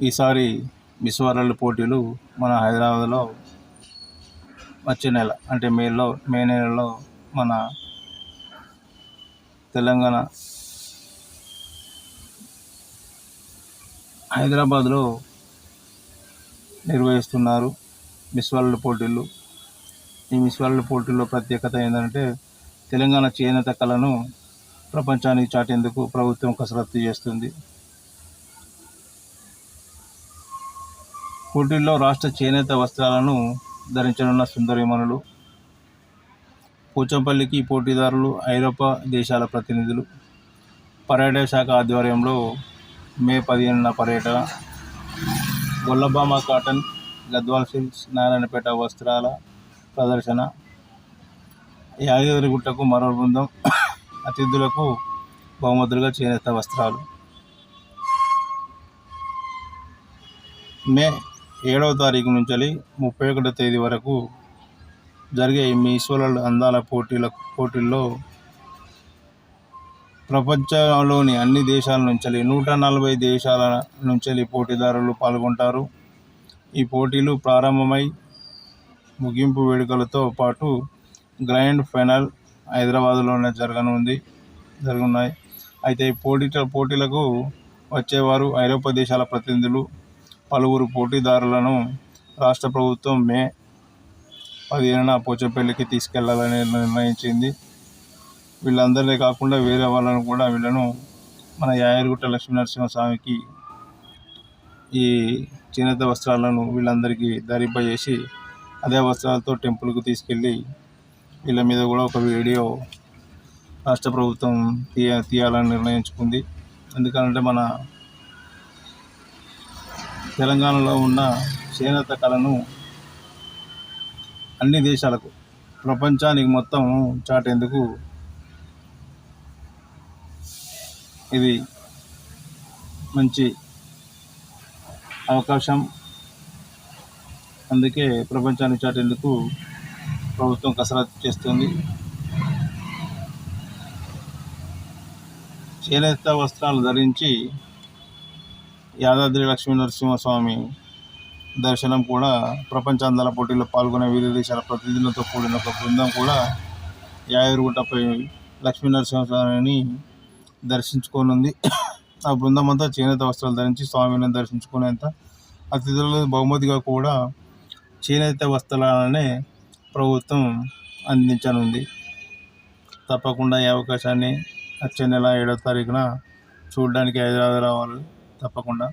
ఈసారి miss world పోటీలు మన హైదరాబాద్లో వచ్చే నెల అంటే మేలో మే నెలలో మన తెలంగాణ హైదరాబాద్లో నిర్వహిస్తున్నారు మిస్ వరల్డ్ పోటీలు. ఈ మిస్ వరల్డ్ పోటీల్లో ప్రత్యేకత ఏంటంటే తెలంగాణ చేనేత కళను ప్రపంచానికి చాటేందుకు ప్రభుత్వం కసరత్తు చేస్తుంది. పోటీల్లో రాష్ట్ర చేనేత వస్త్రాలను ధరించనున్న సుందరిమణులు పోచంపల్లికి పోటీదారులు ఐరోపా దేశాల ప్రతినిధులు. పర్యాటక శాఖ ఆధ్వర్యంలో మే పదిహేనున పర్యటన గొల్లబామ కాటన్ గద్వాల్ సిల్క్స్ నారాయణపేట వస్త్రాల ప్రదర్శన. యాదగిరిగుట్టకు మరో బృందం అతిథులకు బహుమతులుగా చేనేత వస్త్రాలు. మే ఏడవ తారీఖు నుంచి ముప్పై ఒకటో తేదీ వరకు జరిగే ఈ అందాల పోటీల పోటీల్లో ప్రపంచంలోని అన్ని దేశాల నుంచి నూట నలభై దేశాల నుంచి పోటీదారులు పాల్గొంటారు. ఈ పోటీలు ప్రారంభమై ముగింపు వేడుకలతో పాటు గ్రాండ్ ఫైనల్ హైదరాబాద్లోనే జరగనుంది జరగనున్నాయి అయితే ఈ పోటీ పోటీలకు వచ్చేవారు ఐరోపా దేశాల ప్రతినిధులు పలువురు పోటీదారులను రాష్ట్ర ప్రభుత్వం మే పదిహేనున పోచంపల్లికి తీసుకెళ్ళాలని నిర్ణయించింది. వీళ్ళందరినీ కాకుండా వేరే వాళ్ళను కూడా వీళ్ళను మన యాయరుగుట్ట లక్ష్మీనరసింహస్వామికి ఈ చేనేత వస్త్రాలను వీళ్ళందరికీ ధరింపజేసి అదే వస్త్రాలతో టెంపుల్కి తీసుకెళ్ళి వీళ్ళ మీద కూడా ఒక వీడియో రాష్ట్ర ప్రభుత్వం తీయ తీయాలని నిర్ణయించుకుంది. ఎందుకంటే మన తెలంగాణలో ఉన్న చేనేత కళను అన్ని దేశాలకు ప్రపంచానికి మొత్తం చాటేందుకు ఇది మంచి అవకాశం. అందుకే ప్రపంచానికి చాటేందుకు ప్రభుత్వం కసరత్తు చేస్తుంది. చేనేత వస్త్రాలు ధరించి యాదాద్రి లక్ష్మీ నరసింహస్వామి దర్శనం కూడా ప్రపంచ అందాల పోటీలో పాల్గొనే వివిధ దేశాల ప్రతినిధులతో కూడిన ఒక బృందం కూడా యాయూరుగుట్టపై లక్ష్మీ నరసింహస్వామిని దర్శించుకోనుంది. ఆ బృందం అంతా చేనేత వస్త్రాలు ధరించి స్వామిని దర్శించుకునేంత అతిథులు బహుమతిగా కూడా చేనేత వస్త్రాలనే ప్రభుత్వం అందించనుంది. తప్పకుండా ఈ అవకాశాన్ని వచ్చే నెల ఏడో తారీఖున చూడడానికి హైదరాబాద్ రావాలి. తప్పకుండా.